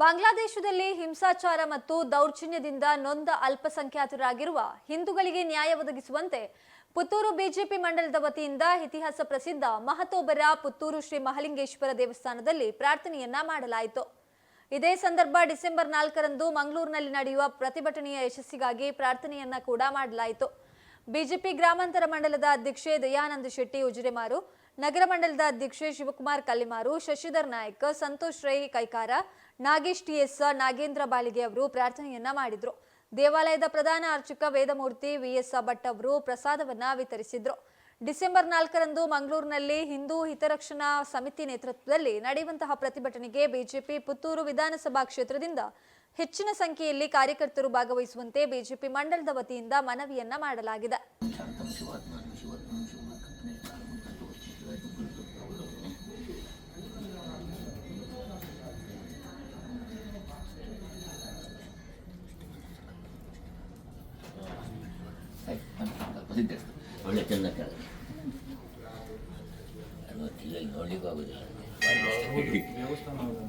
ಬಾಂಗ್ಲಾದೇಶದಲ್ಲಿ ಹಿಂಸಾಚಾರ ಮತ್ತು ದೌರ್ಜನ್ಯದಿಂದ ನೊಂದ ಅಲ್ಪಸಂಖ್ಯಾತರಾಗಿರುವ ಹಿಂದೂಗಳಿಗೆ ನ್ಯಾಯ ಒದಗಿಸುವಂತೆ ಪುತ್ತೂರು ಬಿಜೆಪಿ ಮಂಡಲದ ವತಿಯಿಂದ ಇತಿಹಾಸ ಪ್ರಸಿದ್ಧ ಮಹತೋಬರ ಪುತ್ತೂರು ಶ್ರೀ ಮಹಲಿಂಗೇಶ್ವರ ದೇವಸ್ಥಾನದಲ್ಲಿ ಪ್ರಾರ್ಥನೆಯನ್ನ ಮಾಡಲಾಯಿತು. ಇದೇ ಸಂದರ್ಭ ಡಿಸೆಂಬರ್ ನಾಲ್ಕರಂದು ಮಂಗಳೂರಿನಲ್ಲಿ ನಡೆಯುವ ಪ್ರತಿಭಟನೆಯ ಯಶಸ್ಸಿಗಾಗಿ ಪ್ರಾರ್ಥನೆಯನ್ನ ಕೂಡ ಮಾಡಲಾಯಿತು. ಬಿಜೆಪಿ ಗ್ರಾಮಾಂತರ ಮಂಡಲದ ಅಧ್ಯಕ್ಷೆ ದಯಾನಂದ ಶೆಟ್ಟಿ ಉಜಿರೆಮಾರು, ನಗರ ಮಂಡಲದ ಅಧ್ಯಕ್ಷೆ ಶಿವಕುಮಾರ್ ಕಲ್ಲಿಮಾರು, ಶಶಿಧರ್ ನಾಯಕ್, ಸಂತೋಷ್ ರೈ ಕೈಕಾರ, ನಾಗೇಶ್ ಟಿಎಸ್ ನಾಗೇಂದ್ರ ಬಾಳಿಗೆ ಅವರು ಪ್ರಾರ್ಥನೆಯನ್ನ ಮಾಡಿದ್ರು. ದೇವಾಲಯದ ಪ್ರಧಾನ ಅರ್ಚಕ ವೇದಮೂರ್ತಿ ವಿಎಸ್ ಭಟ್ ಅವರು ಪ್ರಸಾದವನ್ನ ವಿತರಿಸಿದ್ರು. ಡಿಸೆಂಬರ್ ನಾಲ್ಕರಂದು ಮಂಗಳೂರಿನಲ್ಲಿ ಹಿಂದೂ ಹಿತರಕ್ಷಣಾ ಸಮಿತಿ ನೇತೃತ್ವದಲ್ಲಿ ನಡೆಯುವಂತಹ ಪ್ರತಿಭಟನೆಗೆ ಬಿಜೆಪಿ ಪುತ್ತೂರು ವಿಧಾನಸಭಾ ಕ್ಷೇತ್ರದಿಂದ ಹೆಚ್ಚಿನ ಸಂಖ್ಯೆಯಲ್ಲಿ ಕಾರ್ಯಕರ್ತರು ಭಾಗವಹಿಸುವಂತೆ ಬಿಜೆಪಿ ಮಂಡಲದ ವತಿಯಿಂದ ಮನವಿಯನ್ನ ಮಾಡಲಾಗಿದೆ. ಒಳ್ಳೆ ಚೆಂದ ನೋಡ್ಲಿಕ್ಕೆ ಆಗುದಿಲ್ಲ